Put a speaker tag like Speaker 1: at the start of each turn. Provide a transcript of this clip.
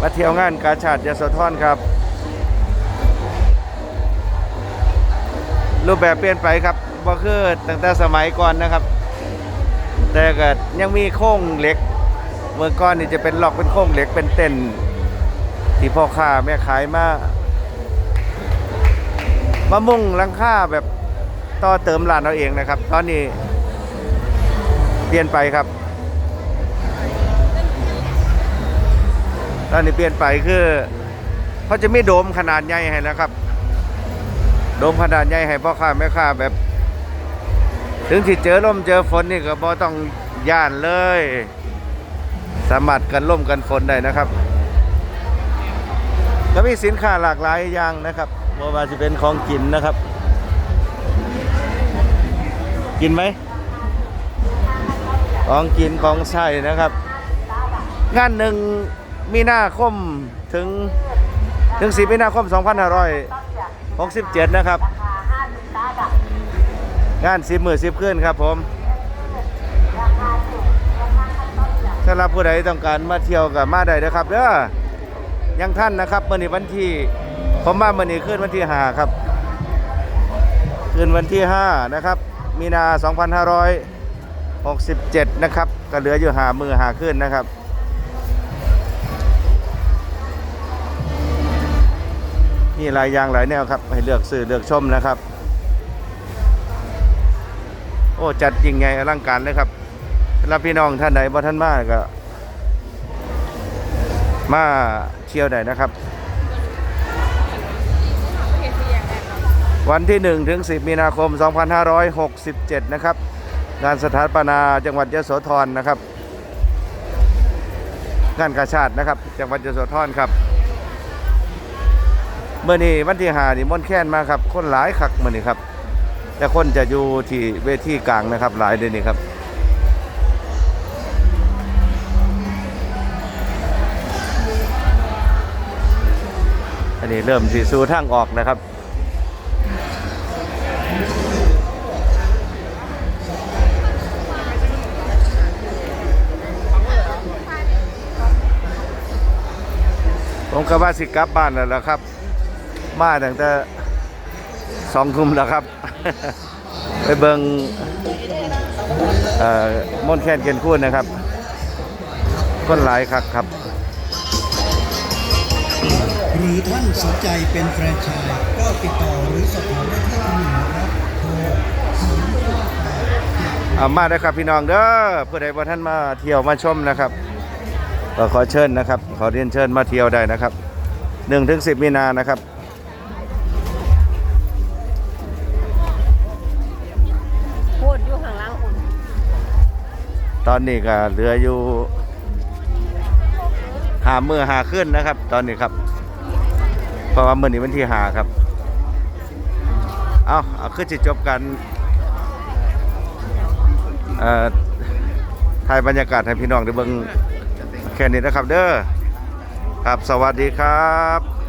Speaker 1: มาเที่ยวงานกาชาติยโสธรครับ รูปแบบเปลี่ยนไปครับบ่คือตั้งแต่สมัยก่อนนะครับ แต่ก็ยังมีโค้งเหล็ก เมื่อก่อนนี่จะเป็นหลอกเป็นโค้งเหล็กเป็นเต้นที่พ่อค้าแม่ขายมามามุ่งลังคาแบบต่อเติมร้านเราเองนะครับ ตอนนี้เปลี่ยนไปครับ ตอนนี้เปลี่ยนไปคือเขาจะไม่โดมขนาดใหญ่ให้แล้วครับ โดมขนาดใหญ่ให้พ่อค้าแม่ค้าแบบ ถึงที่เจอลมเจอฝนนี่ก็บ่ต้องย่านเลย สามารถกันล่มกันฝนได้นะครับก็มีสินค้าหลากหลายอย่างนะครับบ่ว่าจะเป็นของกินนะครับ กินไหมของกินของใช้นะครับ งานหนึ่ง มีนาคมถึงถึง4มีนาคม 2567 นะครับ งานสิบมือสิบขึ้นครับผมสำหรับผู้ใดต้องการมาเที่ยวกับมาได้นะครับเด้อยังท่านนะครับเมื่อนี้วันที่ ผมมาเมื่อนี้ขึ้นวันที่ห้าครับขึ้นวันที่ห้านะครับ มีนา 2567 นะครับ ก็เหลืออยู่หามือหาขึ้นนะครับ มีหลายอย่างหลายแนวครับ ให้เลือกซื้อเลือกชมนะครับ โอ้จัดยิ่งใหญ่อลังการเลยครับรับพี่น้องท่านใดบ่ท่านมาก็ มาเที่ยวได้นะครับ วันที่ 1 ถึง 10 มีนาคม 2567 นะครับ งานสถาปนาจังหวัดยโสธรนะครับงานกาชาตินะครับ จังหวัดยโสธรครับ เมื่อนี้วันที่หานี่ม่อนแค้นมาครับ คนหลายคักเมื่อนี้ครับ แต่คนจะอยู่ที่เวทีกลางนะครับ หลายเดือนนี้ครับอันนี้เริ่มสีสู่ทางออกนะครับผมก็ว่าสิกลับบ้านแล้วล่ะครับ มาตั้งแต่สองทุ่มแล้วครับ ไปเบิงเอ่อมอนต์แคนเกียนคูนนะครับคนหลายคักครับ
Speaker 2: หรือท่านสนใจเป็นแฟรนไชส์ก็ติดต่อหรือสอบถามได้ที่คุณหนึ่งนะครับโทร
Speaker 1: เอามาได้อครับพี่น้องเด้อผู้ใดบ่ท่านมาเที่ยวมาชมนะครับก็ขอเชิญนะครับ ขอเรียนเชิญมาเที่ยวได้นะครับ1ถึง10มีนานะครับ ตอนนี้ก็เหลืออยู่หาเมือหาขึ้นนะครับ ตอนนี้ครับ เพราะว่ามื่อนี้วันที่หาครับ เอาเอาคือจะจบกันเอ่อถ่ายบรรยากาศให้พี่น้องได้เบิ่งแค่นี้นะครับ เด้อครับสวัสดีครับ